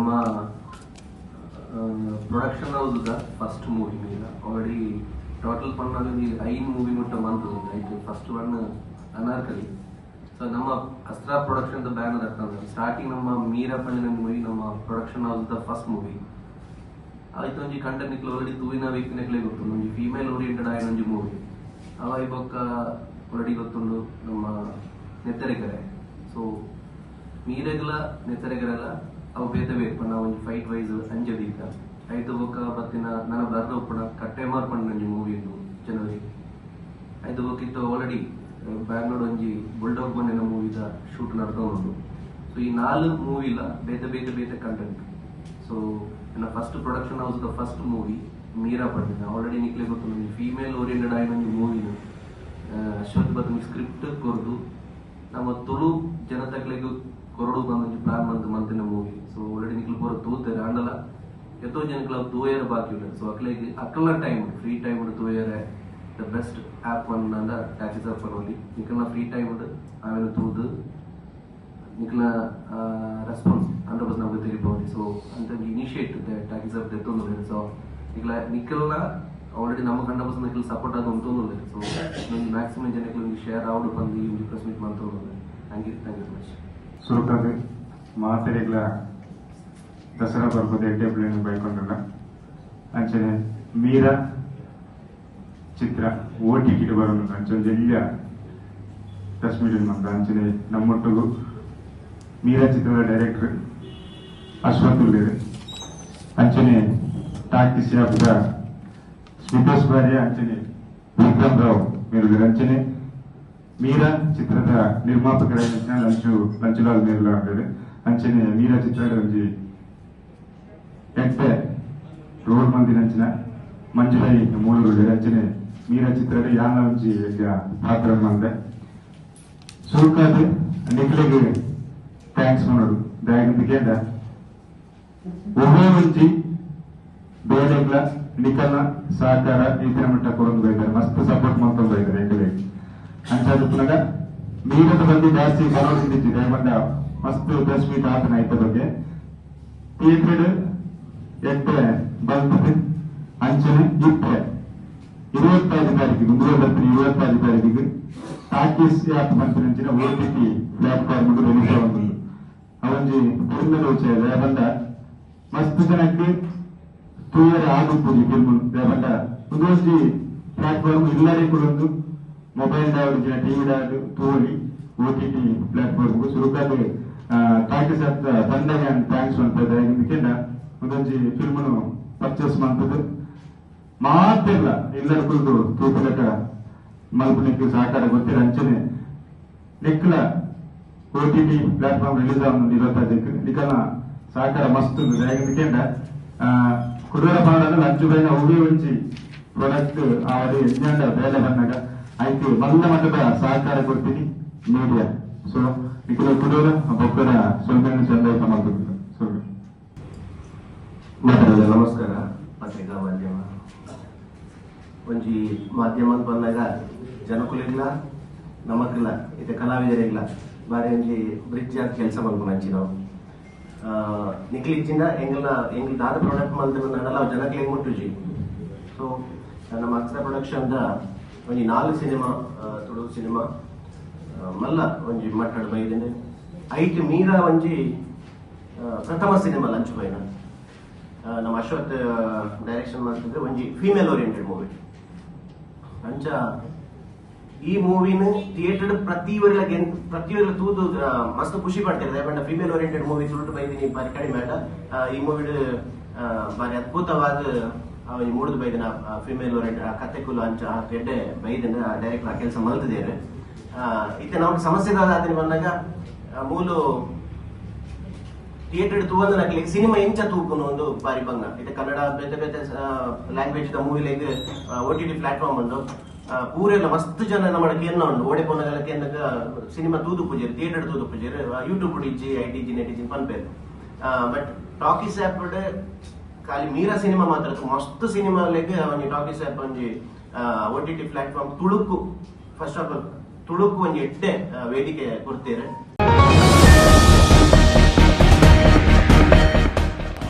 ನಮ್ಮ ಪ್ರೊಡಕ್ಷನ್ ಹೌದು first movie ಮೇಲೆ. ಆಲ್ರೆಡಿ ಟೋಟಲ್ ಪಣ್ಣಲ್ಲಿ ಐದು ಮೂವಿ ಮುಟ್ಟ ಮಂತು ಆಯ್ತು ಫಸ್ಟ್ ಒನ್ ಅನಾರ್ಕಲಿ. ಸೊ ನಮ್ಮ ಅಸ್ತ್ರ ಪ್ರೊಡಕ್ಷನ್ ಬ್ಯಾನರ್ ಅದ ಸ್ಟಾರ್ಟಿಂಗ್ ನಮ್ಮ ಮೀರಾ ಪಣ್ಣಿನ ಮೂವಿ ನಮ್ಮ ಪ್ರೊಡಕ್ಷನ್ ಹೌಸ್ ಫಸ್ಟ್ ಮೂವಿ ಆಯ್ತು, ಒಂಜಿ ಕಂಟೆಂಟ್ ಆಲ್ರೆಡಿ ತೂವಿನ ವ್ಯಕ್ತಿನಕ್ಲೆ ಗೊತ್ತುಂಡು ಒಂಜಿ ಫೀಮೇಲ್ ಓರಿಯೆಂಟೆಡ್ ಆಯ್ನ ಒಂಜಿ ಮೂವಿ ಅವ ಇವಾಗ ಆಲ್ರೆಡಿ ಗೊತ್ತುಂಡು ನಮ್ಮ ನೆತ್ತರೆಗೆರೆ. ಸೊ ಮೀರೆಗಲ ನೆತ್ತರೆಗೆರೆಲ್ಲ ಅವು ಬೇತೆ ಪಂಡ ಒಂಜಿ ಫೈಟ್ ವೈಸ್ ಅಂಜದೀಕ ಐತ ಬೊಕ್ಕ ಬತ್ತಿನ, ನನ್ನ ಬರ್ದ ಉಪ್ಪಣ ಕಟ್ಟೆ ಮಾರ್ಪಂಡ ಒಂಜಿ ಮೂವಿ ಉಂಡು ಜನವರಿ ಐತ ಬೊಕ್ಕ ಇತ್ತು ಆಲ್ರೆಡಿ ಬ್ಯಾಂಗ್ಳೂರ್ ಒಂಜಿ ಬುಲ್ಡಾಗ್ ಬಂದಿನ ಮೂವಿದ ಶೂಟ್ ನಡ್ಕೊಂಡು ಸೊ ಈ ನಾಲ್ಕು ಮೂವಿಲ ಬೇತೆ ಬೇತೆ ಬೇತೆ ಕಂಟೆಂಟ್ ಸೊ ನನ್ನ ಫಸ್ಟ್ ಪ್ರೊಡಕ್ಷನ್ ಹೌಸ್ ದ ಫಸ್ಟ್ ಮೂವಿ ಮೀರಾ ಪಂಡಿನ ಆಲ್ರೆಡಿ ನಿಕ್ಲೆ ಗೊತ್ತು ಫೀಮೇಲ್ ಓರಿಯೆಂಟೆಡ್ ಆಗಿ ಒಂದು ಮೂವಿನ ಅಶ್ವಥ್ ಬತ್ತಿನ ಸ್ಕ್ರಿಪ್ಟ್ ಕೊರ್ದು ನಮ್ಮ Tulu ಜನತೆಗಳಿಗೆ ಕೊರಡು ಬಂದೊಂದು plan month ಮಂತಿನ movie so already ನಿಕ್ಲು ಪೂರ ತೂತಾರೆ ಅಂಡಲ ಎತ್ತೋ ಜನಕ್ಕೆ ಅವು ತೂಯರ ಬಾಕಿ ಇಲ್ಲ ಸೊ ಅಕ್ಲೆಗೆ ಅಕ್ಕಲ ಟೈಮ್ ಫ್ರೀ ಟೈಮ್ ಉಂಡು ತೂಯರೆ ದ ಬೆಸ್ಟ್ ಆ್ಯಪ್ ಒನ್ ಅಂದ ಟ್ಯಾಕ್ಸಿಸ್ ಆಫ್ ಅಲ್ಲಿ ನಿಕ್ಕಲ್ನ ಫ್ರೀ ಟೈಮ್ ಉಂಡು ಆಮೇಲೆ ತೂದು ನಿಕ್ಲ ರೆಸ್ಪಾನ್ಸ್ ಹಂಡ್ರೆಡ್ ಪರ್ಸೆಂಟ್ ನಮಗೆ ತೆಗಿಬಹುದು ಸೊ ಅಂತ initiate tax of ತೆತ್ತೊಂದು so ನಿಕ್ಲ ನಿಕ್ಕಲ್ನ already ನಮಗೆ ಹಂಡ್ರೆಡ್ ಪರ್ಸೆಂಟ್ ನಿಕ್ಕಲ್ ಸಪೋರ್ಟ್ ಆದ ಉಂಟೊಂದು ಸೊ ಒಂದು ಮ್ಯಾಕ್ಸಿಮಮ್ ಜನಕ್ಕೆ ಒಂದು ಶೇರ್ ಆವಡು ಬಂದು ಈ ಒಂದು press meet ಮಾಡ್ತೊಂದು thank you thank you so much ಸುರುಕದು ಮಾತೆರೆಗ್ಲ Dasara ಬರ್ಬೋದು ಎಡ್ಡೆಬ್ಳೇನು ಬೈಕೊಂಡಲ್ಲ ಅಂಚನೆ ಮೀರ ಚಿತ್ರ ಓ ಟಿ ಟಿಗೆ ಬರೋದು ಅಂಚೊಂದು ಎಲ್ಲ ಪ್ರೆಸ್ ಮೀಟಿಂಗ್ ಮಂತ ಅಂಚನೆ ನಮ್ಮೊಟ್ಟಿಗೂ ಮೀರಾ ಚಿತ್ರದ ಡೈರೆಕ್ಟರ್ ಅಶ್ವಥ್ ಉಳ್ಳೇರು ಅಂಚನೆ ಟಾಕೀಸ್ ಹಬ್ಬದ ಸ್ಮಿತೋಸ್ ಭಾರ್ಯ ಅಂಚನೆ ವಿಕ್ರಮ್ ರಾವ್ ಮೇಲುಗಡೆ ಅಂಚನೆ ಮೀರಾ ಚಿತ್ರದ ನಿರ್ಮಾಪಕರ ಲಂಚು ಲಂಚುಲಾಲ್ ಮೇಲ್ಲ ಅಂದರೆ ಅಂಚನೆ ಮೀರಾ ಚಿತ್ರದ ಒಂಜಿ ಎಡ್ಡೆ ರೋಡ್ ಮಂದಿ ನಂಚಿನ ಮಂಜುಳೈ ಮೂಳೂರು ಅಂಚನೆ ಮೀರಾ ಚಿತ್ರದ ಯಾನ ಒಂಜಿ ಎಡ್ಡ ಪಾತ್ರ ಮಂದೆ ಸುರುಕಾದ ನಿಖಿಲಿಗೆ ಥ್ಯಾಂಕ್ಸ್ ಮಾಡೋದು ದಯಗಂತಿಗೆ ಒಬ್ಬೇ ಒಂಜಿ ಬೇರೆಗ್ಲ ನಿಖಲ್ನ ಸಹಕಾರ ಈತಿನ ಮಟ್ಟ ಕೊಡೊಂದು ಬೈತಾರೆ ಮಸ್ತ್ ಸಪೋರ್ಟ್ ಮಾಡ್ಕೊಂಡು ಬೈತಾರೆ ಎಂಗಳಿಗೆ అని ಚದುಕುನಗ ನೀರಿನ ಬಗ್ಗೆ ಜಾಸ್ತಿ ಗಮನ ಸಿದ್ದಿದೆ ಮಂಡ ಮಸ್ತ್ ದಸ್ ಮೀಟ್ ಆತನ ಇದ್ದ ಬಗ್ಗೆ ಪೀರಿಯಡ್ ಎಂಟನೇ ಬಂದ್ಬಿಟ್ಟು ಅಂಚನೆ ಇಪ್ಪೆ இருபத்தாறு தாரீக்கு முந்திரத்தில் இருபத்தாறு தாரீக்கு టాకీస్ యాప్ పంపించిన ఓటీపీ ప్లాట్ఫామ్ రిలీజ్ అవుతుంది అవన్నీ ఫిల్మ్లు వచ్చాయి లేకుండా మస్తు జనకి ತೂಯರ ಆಗುತ್ತಿದೆ ಫಿಲ್ಮ್ ಲೇಬಂಡ ಒಂದೋಸಿ ಪ್ಲಾಟ್ಫಾರ್ಮ್ ಇಲ್ಲರೇ ಕೂಡ ಒಂದು ಮೊಬೈಲ್ ದಾವಡಿನ ಟಿವಿ ದಾಡು ತೋಳಿ ಓ T T platform ಸುರುಕಾದ talkies app ತಂಡಗೆ thanks ಅಂತ ಇದಕ್ಕೆಂಡ ಒಂದೊಂಜಿ ಫಿಲ್ಮ್ನು ಪರ್ಚೇಸ್ ಮಾಡ್ತದೆ ಮಾತಿಲ್ಲ ಎಲ್ಲರ ಕುರಿತು ತೂಕಲಕ ಮಲ್ಪನಿಕ್ಕೆ ಸಹಕಾರ ಗೊತ್ತಿರ ಅಂಚನೆ ನೆಕ್ಕಲ O T T platform release ಆಗುದು ಇವತ್ತದಕ್ಕೆ ನಿಕಲ ಸಹಕಾರ ಮಸ್ತ್ ಯಾಕಂದ ಕುಡುವರ ಪಾಡನ ಲಂಚು ಬೈನ ಉಡಿ ಉಂಚಿ ಪ್ರಾಡಕ್ಟ್ ಆವಡಿ ಎಂಜಾಂಡ ಬೇಲೆ ಬಂದಾಗ ಆಯ್ತು ಬಂದ ಮಟ್ಟದ ಸಹಕಾರ ಕೊಡ್ತೀನಿ ಮೀಡಿಯಾ ಸೊ ನಿಖಿಲ ಕುಡಿಯೋರ ಬೊಕ್ಕರ ಸ್ವಲ್ಪ ಚಂದ ಮಾಡ್ಬೇಕು ನಮಸ್ಕಾರ. ಪತ್ರಿಕಾ ಮಾಧ್ಯಮ. ಒಂಜಿ ಮಾಧ್ಯಮ ಅಂತ ಬಂದಾಗ ಜನಕುಲಿಗ್ಲ ನಮಕ್ಲ ಇದೆ ಕಲಾವಿದರಿಗ್ಲ ಬಾರಿ ಒಂಜಿ ಬ್ರಿಡ್ಜ್ ಆಗಿ ಕೆಲಸ ಮಾಡ್ಕೊಂಡು ಹಂಚಿ ನಾವು. ನಿಕ್ಲಿಚ್ಚಿಂದ ಎಂಗ್ಲ ಎಂಗ್ಲ ದಾದ ಪ್ರಾಡಕ್ಟ್ ಮಾಡ್ತೀವಿ ನಡಲ್ಲ ಅವು ಜನಕ್ಕೆ ಹೆಂಗ್ ಮುಟ್ಟುಜಿ ಸೊ ನಮ್ಮ ಅಕ್ಷರ ಪ್ರೊಡಕ್ಷನ್ ಒಂಜಿ ನಾಲ್ಕು ಸಿನಿಮಾ ತುಳು ಸಿನಿಮಾ ಮಲ್ಲ ಒಂಜಿ ಮಟ್ಟಡ್ ಬೈದಿನ. ಐಟ್ ಮೀರ ಒಂಜಿ ಪ್ರಥಮ ಸಿನಿಮಾ ಲಂಚ್ ಬೈನ. ನಮ್ಮ ಅಶ್ವಥ್ ಡೈರೆಕ್ಷನ್ ಮಾಡ್ತಿದ್ರೆ ಒಂಜಿ ಫೀಮೇಲ್ ಓರಿಯೆಂಟೆಡ್ ಮೂವಿ ಅಂಚ ಈ ಮೂವಿನ ಥಿಯೇಟರ್ ಪ್ರತಿ ಊರಿನ ತೂತು ಮಸ್ತ್ ಖುಷಿ ಪಡ್ತಾರೆ ಯಾಕಂದ್ರೆ ಫೀಮೇಲ್ ಓರಿಯೆಂಟೆಡ್ ಮೂವಿ ಸುಳ್ಳು ಬೈದಿನಿ ಬಾರಿ ಕಡಿಮೆ ಈ ಮೂವಿ ಬಾರಿ ಅದ್ಭುತವಾದ ಮೂಡಿದ ಬೈದಿನ ಫೀಮೇಲ್ ಓರಿಯೆಂಟೆಡ್ ಆ ಕತೆ ಕುಲು ಅಂಚ ಎಡ್ಡೆ ಬೈದಿನ ಡೈರೆಕ್ಟ್ ಆ ಕೆಲಸ ಮಲ್ತಿದ್ದೇವೆ. ಇತ್ತೆ ನಮ್ಗೆ ಸಮಸ್ಯೆ ಅದನ್ನ ಬಂದಾಗ ಮೂಲು ಥಿಯೇಟರ್ ತೂವೊಂದು ನಕ್ಲಿ ಸಿನಿಮಾ ಇಂಚ ತೂಪುನು ಒಂದು ಬಾರಿ ಬಂಗ ಇದು ಕನ್ನಡ ಬೇತೆ ಬೇತೆ language the movie like O T T platform ಆ, ಪೂರೆಲ್ಲ ಮಸ್ತ್ ಜನ ನಮ್ಮ ಕೇನ್ನ ಉಂಡು ಓಡೆ ಪೋನಗಲ ಕೇನ್ನಗ ಸಿನಿಮಾ ತೂದು ಪೂಜೆರು ಥಿಯೇಟರ್ ತೂದು ಪೂಜೆರು ಯೂಟ್ಯೂಬ್ ಡಿಜಿ ಐ ಟಿ ಜಿ ನೆಟ್ ಇಜ್ಜಿ ಪನ್ಪೇರು ಬಟ್ ಟಾಕೀಸ್ ಆ್ಯಪ್ ಖಾಲಿ ಮೀರಾ ಸಿನಿಮಾ ಮಾತ್ರ ಮಸ್ತ್ ಸಿನಿಮಾ ಲೆಗ್ ಟಾಕೀಸ್ ಆಪ್ ಒಂಜಿ ಓ ಟಿ ಟಿ ಪ್ಲಾಟ್ಫಾರ್ಮ್ ತುಳುಕು ಫಸ್ಟ್ ಆಫ್ ಆಲ್ ತುಳುಕು ಒಂಜಿ ಆ, ವೇದಿಕೆ ಕೊಡ್ತೇವೆ.